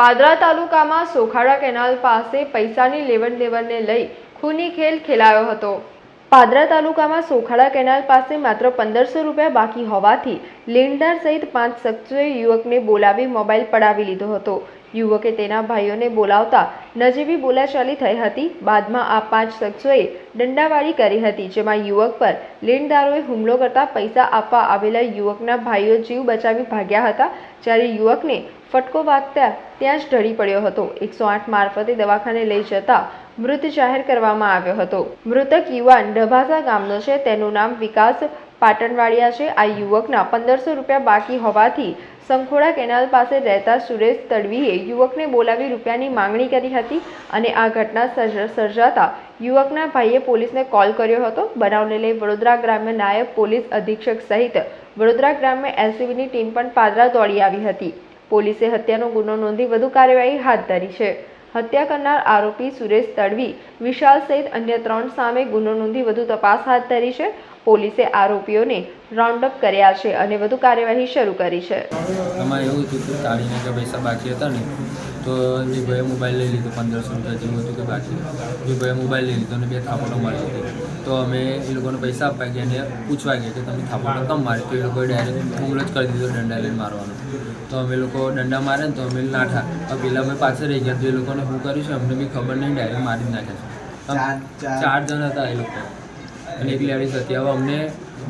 પાદરા તાલુકામાં સોખાડા કેનાલ પાસે પૈસાની લેવડ દેવડને લઈ ખૂની ખેલ ખેલાયો હતો. પાદરા તાલુકામાં સોખાડા કેનાલ પાસે માત્ર પંદરસો રૂપિયા બાકી હોવાથી લેણદાર સહિત પાંચ શખ્સોએ યુવકને બોલાવી મોબાઈલ પડાવી લીધો હતો. યુવકે તેના ભાઈઓને બોલાવતા નજીવી બોલાચાલી થઈ હતી. બાદમાં આ પાંચ શખ્સોએ દંડાવાળી કરી હતી, જેમાં યુવક પર લેણદારોએ હુમલો કરતા પૈસા આપવા આવેલા યુવકના ભાઈઓ જીવ બચાવી ભાગ્યા હતા. જ્યારે યુવકને ફટકો વાગતા ત્યાં જ ઢળી પડ્યો હતો. એકસો આઠ મારફતે દવાખાને લઈ જતા મૃત જાહેર કરવામાં આવ્યો હતો. મૃતક યુવાન ડભાસા ગામનો છે. તેનું નામ વિકાસ પાટણવાડિયા છે. આ યુવકના પંદરસો રૂપિયા બાકી હોવાથી સંખોડા કેનાલ પાસે રહેતા સુરેશ તડવીએ યુવકને બોલાવી રૂપિયાની માંગણી કરી હતી અને આ ઘટના સર્જ- સર્જાતા યુવકના ભાઈએ પોલીસને કોલ કર્યો હતો. બનાવને લઈ વડોદરા ગ્રામ્ય નાયબ પોલીસ અધિક્ષક સહિત વડોદરા ગ્રામ્ય એલસીબીની ટીમ પણ પાદરા દોડી આવી હતી. પોલીસે હત્યાનો ગુનો નોંધી વધુ કાર્યવાહી હાથ ધરી છે. હત્યા કરનાર આરોપી સુરેશ તડવી, વિશાલ સહિત અન્ય ત્રણ સામે ગુનો નોંધી વધુ તપાસ હાથ ધરી છે. પોલીસે આરોપીઓને રાઉન્ડઅપ કર્યા છે અને વધુ કાર્યવાહી શરૂ કરી છે. એમાં એવું હતું કે તાળીને કે પૈસા બાકી હતા ને તો જે ભાઈએ મોબાઈલ લઈ લીધો પંદરસો રૂપિયા જેવું હતું કે બાકી. જે ભાઈએ મોબાઈલ લઈ લીધો અને બે થાપડો મારી દીધી તો અમે એ લોકોને પૈસા આપવા ગયા અને પૂછવા ગયા કે તમે થાપડો કમ મારી તો એ લોકોએ ડાયરેક્ટ હુમલો જ કરી દીધો દંડા લઈને મારવાનો. તો અમે લોકો દંડા મારે ને તો અમે નાઠા તો પેલા અમે પાછળ રહી ગયા. તો એ લોકોને શું કર્યું છે? અમને બી ખબર નહીં ડાયરેક્ટ મારી જ નાખ્યા છે. ચાર જણ હતા એ લોકો. અને એક લેડીઝ હતી હવે અમને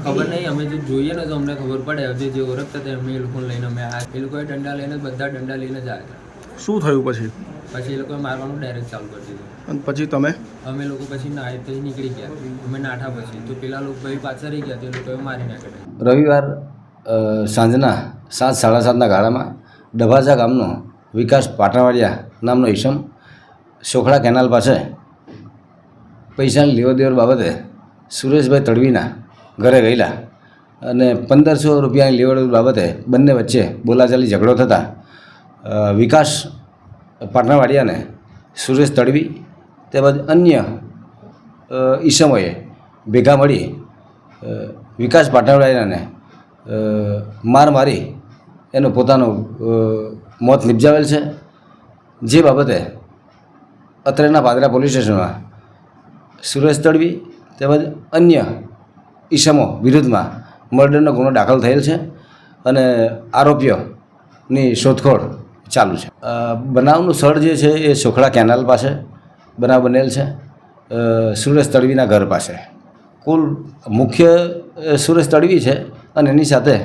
ખબર નહીં અમે જે જોઈએ ને તો અમને ખબર પડે. હવે જે ઓળખતા હતા અમે એ લોકોને લઈને અમે આ એ લોકોએ દંડા લઈને બધા દંડા લઈને જ આવ્યા શું થયું પછી? પછી એ લોકોએ મારવાનું ડાયરેક્ટ ચાલુ કરી દીધું. અને પછી તમે? અમે લોકો પછી ના તો નીકળી ગયા. અમે નાઠા પછી. તો પેલા લોકો ભાઈ પાછા રહી ગયા તો એ લોકોએ મારી નાખ્યા રવિવાર સાંજના સાત સાડા સાતના ગાળામાં ડભાસા ગામનો વિકાસ પાટણવાડિયા નામનો ઈસમ સોખડા કેનાલ પાસે પૈસાની લેવડ દેવડ બાબતે સુરેશભાઈ તડવીના ઘરે ગયેલા અને પંદરસો રૂપિયાની લેવડ બાબતે બંને વચ્ચે બોલાચાલી ઝઘડો થતાં વિકાસ પાટણવાડિયાને સુરેશ તડવી તેમજ અન્ય ઈસમોએ ભેગા મળી વિકાસ પાટણવાડિયાને માર મારી એનું પોતાનું મોત નિપજાવેલ છે. જે બાબતે અત્રેના પાદરા પોલીસ સ્ટેશનમાં સુરેશ તડવી તેમજ અન્ય ઈસમો વિરુદ્ધમાં મર્ડરનો ગુનો દાખલ થયેલ છે અને આરોપીઓની શોધખોળ ચાલુ છે. બનાવનું સ્થળ જે છે એ સોખડા કેનાલ પાસે બનાવ બનેલ છે. સુરેશ તડવીના ઘર પાસે. કુલ મુખ્ય સુરેશ તડવી છે અને એની સાથે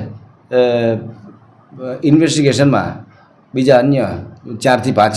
ઇન્વેસ્ટિગેશનમાં બીજા અન્ય ચારથી પાંચ